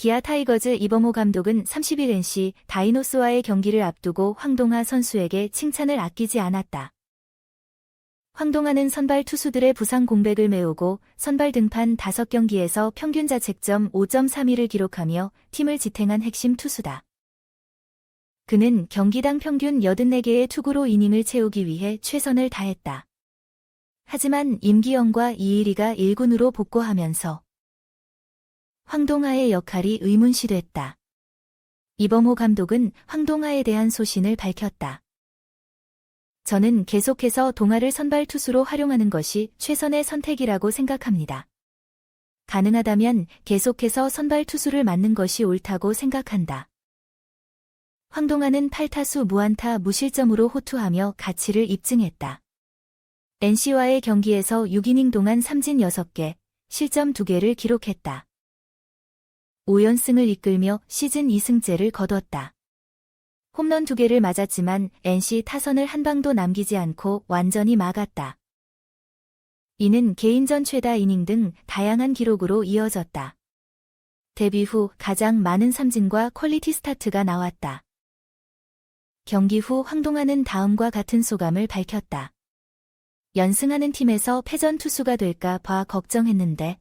기아 타이거즈 이범호 감독은 31NC 다이노스와의 경기를 앞두고 황동하 선수에게 칭찬을 아끼지 않았다. 황동하는 선발 투수들의 부상 공백을 메우고 선발 등판 5경기에서 평균 자책점 5.32를 기록하며 팀을 지탱한 핵심 투수다. 그는 경기당 평균 84개의 투구로 이닝을 채우기 위해 최선을 다했다. 하지만 임기영과 이일이가 1군으로 복구하면서 황동하의 역할이 의문시됐다. 이범호 감독은 황동하에 대한 소신을 밝혔다. 저는 계속해서 동아를 선발 투수로 활용하는 것이 최선의 선택이라고 생각합니다. 가능하다면 계속해서 선발 투수를 맡는 것이 옳다고 생각한다. 황동아는 8타수 무안타 무실점으로 호투하며 가치를 입증했다. NC와의 경기에서 6이닝 동안 삼진 6개, 실점 2개를 기록했다. 5연승을 이끌며 시즌 2승째를 거뒀다. 홈런 2개를 맞았지만 NC 타선을 한 방도 남기지 않고 완전히 막았다. 이는 개인전 최다 이닝 등 다양한 기록으로 이어졌다. 데뷔 후 가장 많은 삼진과 퀄리티 스타트가 나왔다. 경기 후 황동하는 다음과 같은 소감을 밝혔다. 연승하는 팀에서 패전 투수가 될까 봐 걱정했는데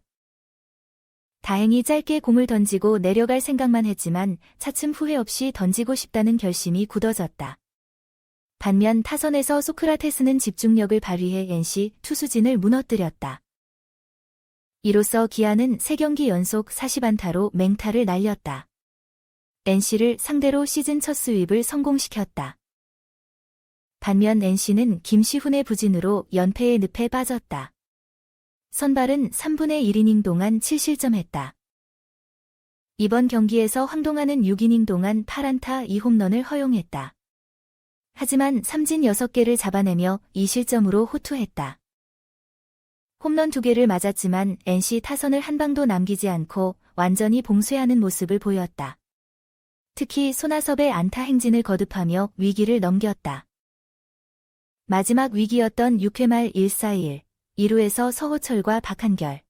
다행히 짧게 공을 던지고 내려갈 생각만 했지만 차츰 후회 없이 던지고 싶다는 결심이 굳어졌다. 반면 타선에서 소크라테스는 집중력을 발휘해 NC 투수진을 무너뜨렸다. 이로써 기아는 3경기 연속 40안타로 맹타를 날렸다. NC를 상대로 시즌 첫 스윕을 성공시켰다. 반면 NC는 김시훈의 부진으로 연패의 늪에 빠졌다. 선발은 3분의 1이닝 동안 7실점했다. 이번 경기에서 황동하는 6이닝 동안 8안타 2홈런을 허용했다. 하지만 삼진 6개를 잡아내며 2실점으로 호투했다. 홈런 2개를 맞았지만 NC 타선을 한 방도 남기지 않고 완전히 봉쇄하는 모습을 보였다. 특히 손아섭의 안타 행진을 거듭하며 위기를 넘겼다. 마지막 위기였던 6회 말 1-4-1, 2루에서 서호철과 박한결.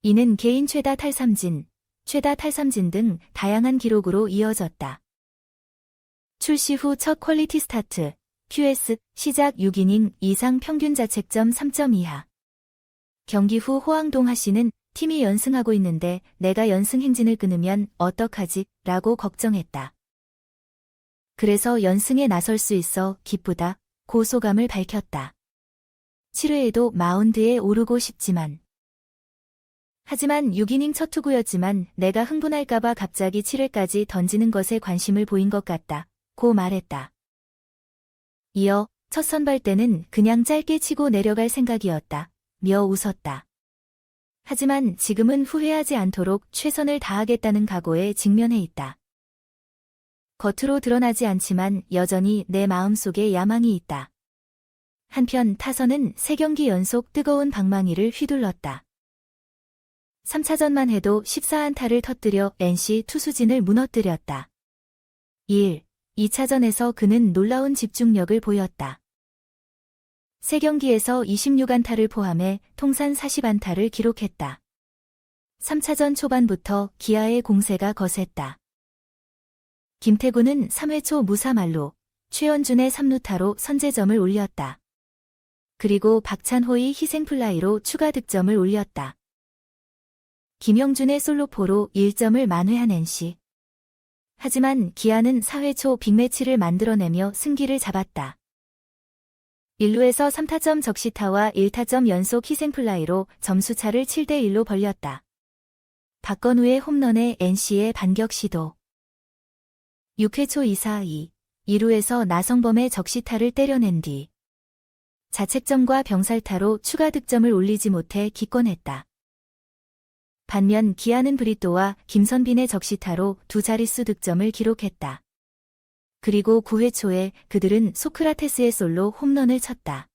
이는 개인 최다 탈삼진, 최다 탈삼진 등 다양한 기록으로 이어졌다. 출시 후 첫 퀄리티 스타트, QS, 시작 6이닝 이상 평균 자책점 3점 이하. 경기 후 호황동 하 씨는 팀이 연승하고 있는데 내가 연승 행진을 끊으면 어떡하지? 라고 걱정했다. 그래서 연승에 나설 수 있어 기쁘다. 고소감을 밝혔다. 7회에도 마운드에 오르고 싶지만. 하지만 6이닝 첫 투구였지만 내가 흥분할까봐 갑자기 7회까지 던지는 것에 관심을 보인 것 같다. 고 말했다. 이어 첫 선발 때는 그냥 짧게 치고 내려갈 생각이었다. 며 웃었다. 하지만 지금은 후회하지 않도록 최선을 다하겠다는 각오에 직면해 있다. 겉으로 드러나지 않지만 여전히 내 마음속에 야망이 있다. 한편 타선은 3경기 연속 뜨거운 방망이를 휘둘렀다. 3차전만 해도 14안타를 터뜨려 NC 투수진을 무너뜨렸다. 1. 2차전에서 그는 놀라운 집중력을 보였다. 3경기에서 26안타를 포함해 통산 40안타를 기록했다. 3차전 초반부터 기아의 공세가 거셌다. 김태구는 3회 초 무사말로 최원준의 3루타로 선제점을 올렸다. 그리고 박찬호의 희생플라이로 추가 득점을 올렸다. 김영준의 솔로포로 1점을 만회한 NC. 하지만 기아는 4회 초 빅매치를 만들어내며 승기를 잡았다. 1루에서 3타점 적시타와 1타점 연속 희생플라이로 점수차를 7대1로 벌렸다. 박건우의 홈런에 NC의 반격 시도. 6회 초 2사2, 2루에서 나성범의 적시타를 때려낸 뒤 자책점과 병살타로 추가 득점을 올리지 못해 기권했다. 반면 기아는 브리또와 김선빈의 적시타로 두 자릿수 득점을 기록했다. 그리고 9회 초에 그들은 소크라테스의 솔로 홈런을 쳤다.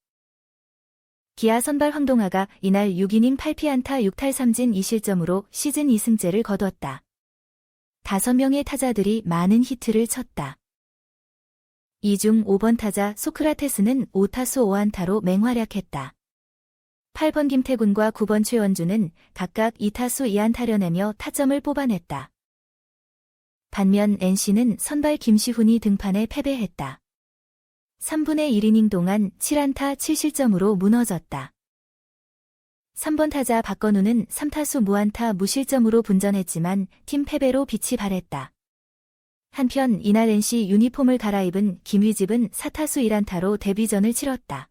기아 선발 황동아가 이날 6이닝 8피안타 6탈3진 2실점으로 시즌 2승째를 거뒀다. 5명의 타자들이 많은 히트를 쳤다. 이중 5번 타자 소크라테스는 5타수 5안타로 맹활약했다. 8번 김태군과 9번 최원주는 각각 2타수 2안타려내며 타점을 뽑아냈다. 반면 NC는 선발 김시훈이 등판에 패배했다. 3분의 1이닝 동안 7안타 7실점으로 무너졌다. 3번 타자 박건우는 3타수 무안타 무실점으로 분전했지만 팀 패배로 빛이 발했다. 한편 이날 NC 유니폼을 갈아입은 김휘집은 4타수 1안타로 데뷔전을 치렀다.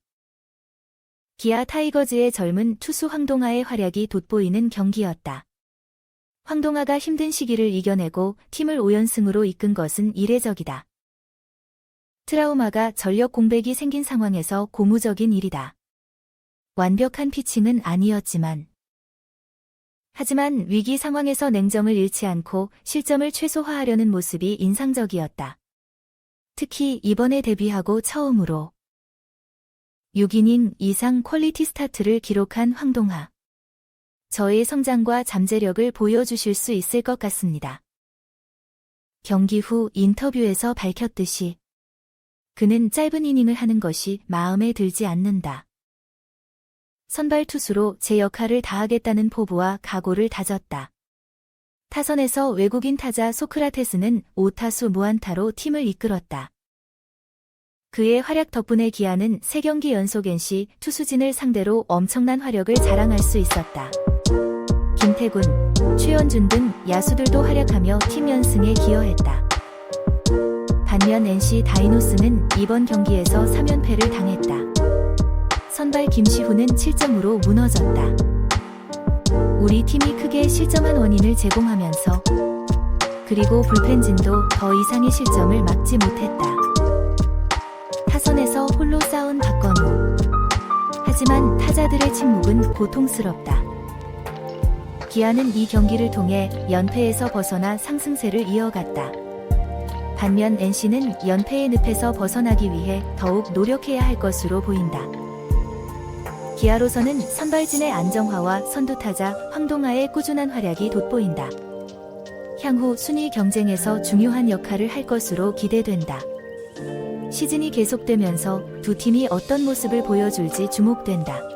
기아 타이거즈의 젊은 투수 황동아의 활약이 돋보이는 경기였다. 황동아가 힘든 시기를 이겨내고 팀을 5연승으로 이끈 것은 이례적이다. 트라우마가 전력 공백이 생긴 상황에서 고무적인 일이다. 완벽한 피칭은 아니었지만 하지만 위기 상황에서 냉정을 잃지 않고 실점을 최소화하려는 모습이 인상적이었다. 특히 이번에 데뷔하고 처음으로 6이닝 이상 퀄리티 스타트를 기록한 황동하. 저의 성장과 잠재력을 보여주실 수 있을 것 같습니다. 경기 후 인터뷰에서 밝혔듯이 그는 짧은 이닝을 하는 것이 마음에 들지 않는다. 선발 투수로 제 역할을 다하겠다는 포부와 각오를 다졌다. 타선에서 외국인 타자 소크라테스는 5타수 무안타로 팀을 이끌었다. 그의 활약 덕분에 기아는 3경기 연속 NC 투수진을 상대로 엄청난 화력을 자랑할 수 있었다. 김태군, 최원준 등 야수들도 활약하며 팀 연승에 기여했다. 반면 NC 다이노스는 이번 경기에서 3연패를 당했다. 선발 김시훈은 7점으로 무너졌다. 우리 팀이 크게 실점한 원인을 제공하면서 그리고 불펜진도 더 이상의 실점을 막지 못했다. 타선에서 홀로 싸운 박건우. 하지만 타자들의 침묵은 고통스럽다. 기아는 이 경기를 통해 연패에서 벗어나 상승세를 이어갔다. 반면 NC는 연패의 늪에서 벗어나기 위해 더욱 노력해야 할 것으로 보인다. 기아로서는 선발진의 안정화와 선두타자 황동아의 꾸준한 활약이 돋보인다. 향후 순위 경쟁에서 중요한 역할을 할 것으로 기대된다. 시즌이 계속되면서 두 팀이 어떤 모습을 보여줄지 주목된다.